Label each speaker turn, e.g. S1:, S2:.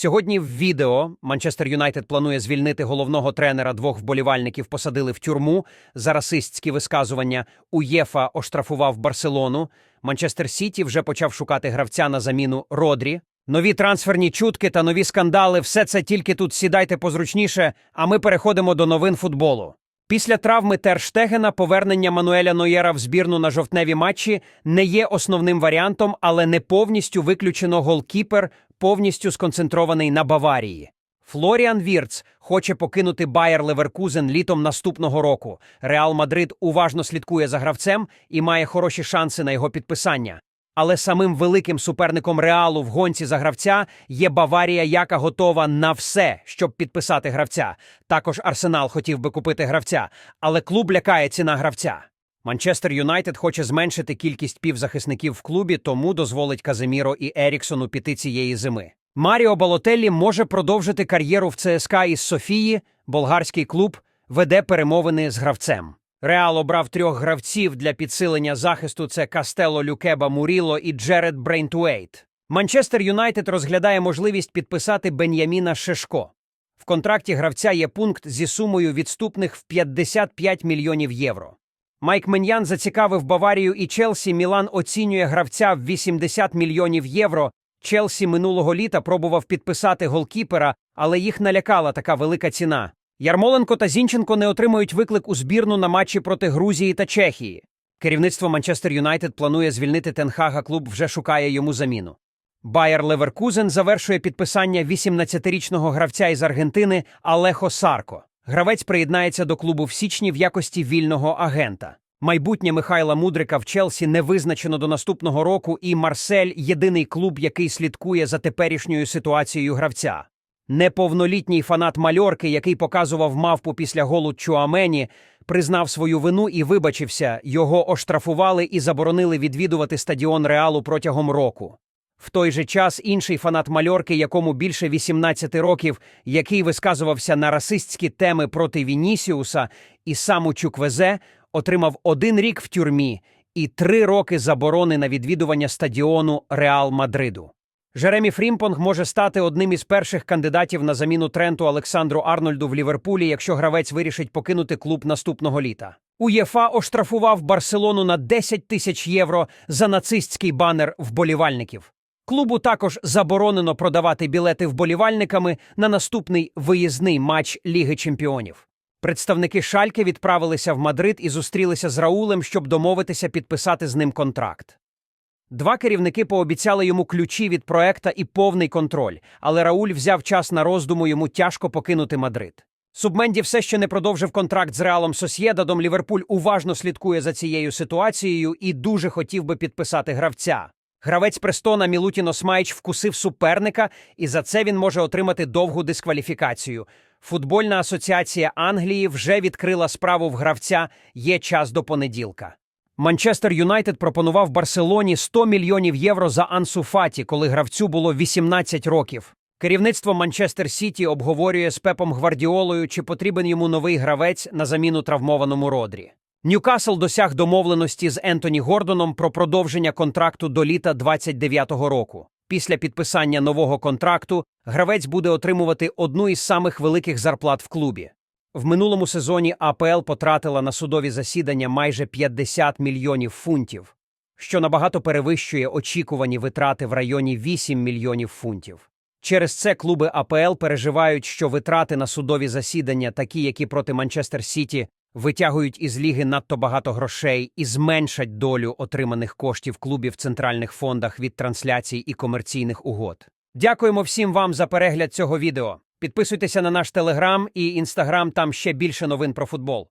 S1: Сьогодні в відео Манчестер Юнайтед планує звільнити головного тренера двох вболівальників посадили в тюрму за расистські висказування. УЄФА оштрафував Барселону. Манчестер Сіті вже почав шукати гравця на заміну Родрі. Нові трансферні чутки та нові скандали все це тільки тут сідайте позручніше, а ми переходимо до новин футболу. Після травми Терштегена повернення Мануеля Нойєра в збірну на жовтневі матчі не є основним варіантом, але не повністю виключено голкіпер, повністю сконцентрований на Баварії. Флоріан Вірц хоче покинути Байер Леверкузен літом наступного року. Реал Мадрид уважно слідкує за гравцем і має хороші шанси на його підписання. Але самим великим суперником Реалу в гонці за гравця є Баварія, яка готова на все, щоб підписати гравця. Також Арсенал хотів би купити гравця, але клуб лякає ціна гравця. Манчестер Юнайтед хоче зменшити кількість півзахисників в клубі, тому дозволить Каземіро і Еріксону піти цієї зими. Маріо Балотеллі може продовжити кар'єру в ЦСКА із Софії. Болгарський клуб веде перемовини з гравцем. Реал обрав трьох гравців для підсилення захисту: це Кастело Люкеба Муріло і Джеред Брейнтуейт. Манчестер Юнайтед розглядає можливість підписати Бен'яміна Шешко. В контракті гравця є пункт зі сумою відступних в 55 мільйонів євро. Майк Меньян зацікавив Баварію і Челсі. Мілан оцінює гравця в 80 мільйонів євро. Челсі минулого літа пробував підписати голкіпера, але їх налякала така велика ціна. Ярмоленко та Зінченко не отримують виклик у збірну на матчі проти Грузії та Чехії. Керівництво Манчестер Юнайтед планує звільнити Тенхага, клуб вже шукає йому заміну. Байер Леверкузен завершує підписання 18-річного гравця із Аргентини Алехо Сарко. Гравець приєднається до клубу в січні в якості вільного агента. Майбутнє Михайла Мудрика в Челсі не визначено до наступного року, і Марсель єдиний клуб, який слідкує за теперішньою ситуацією гравця. Неповнолітній фанат мальорки, який показував мавпу після голу Чуамені, признав свою вину і вибачився. Його оштрафували і заборонили відвідувати стадіон Реалу протягом року. В той же час інший фанат мальорки, якому більше 18 років, який висказувався на расистські теми проти Вінісіуса і саму Чуквезе, отримав один рік в тюрмі і три роки заборони на відвідування стадіону Реал Мадриду. Жеремі Фрімпонг може стати одним із перших кандидатів на заміну Тренту Олександру Арнольду в Ліверпулі, якщо гравець вирішить покинути клуб наступного літа. УЄФА оштрафував Барселону на 10 тисяч євро за нацистський банер вболівальників. Клубу також заборонено продавати білети вболівальниками на наступний виїзний матч Ліги Чемпіонів. Представники Шальки відправилися в Мадрид і зустрілися з Раулем, щоб домовитися підписати з ним контракт. Два керівники пообіцяли йому ключі від проекта і повний контроль, але Рауль взяв час на роздуму йому тяжко покинути Мадрид. Субменді все ще не продовжив контракт з Реалом Сосєдадом. Ліверпуль уважно слідкує за цією ситуацією і дуже хотів би підписати гравця. Гравець престона Мілутіно Смайч вкусив суперника, і за це він може отримати довгу дискваліфікацію. Футбольна асоціація Англії вже відкрила справу в гравця. Є час до понеділка. Манчестер Юнайтед пропонував Барселоні 100 мільйонів євро за Ансу Фаті, коли гравцю було 18 років. Керівництво Манчестер Сіті обговорює з Пепом Гвардіолою, чи потрібен йому новий гравець на заміну травмованому Родрі. Ньюкасл досяг домовленості з Ентоні Гордоном про продовження контракту до літа 29-го року. Після підписання нового контракту гравець буде отримувати одну із самих великих зарплат в клубі. В минулому сезоні АПЛ потратила на судові засідання майже 50 мільйонів фунтів, що набагато перевищує очікувані витрати в районі 8 мільйонів фунтів. Через це клуби АПЛ переживають, що витрати на судові засідання, такі які проти Манчестер Сіті, витягують із ліги надто багато грошей і зменшать долю отриманих коштів клубів в центральних фондах від трансляцій і комерційних угод. Дякуємо всім вам за перегляд цього відео. Підписуйтеся на наш телеграм і інстаграм, там ще більше новин про футбол.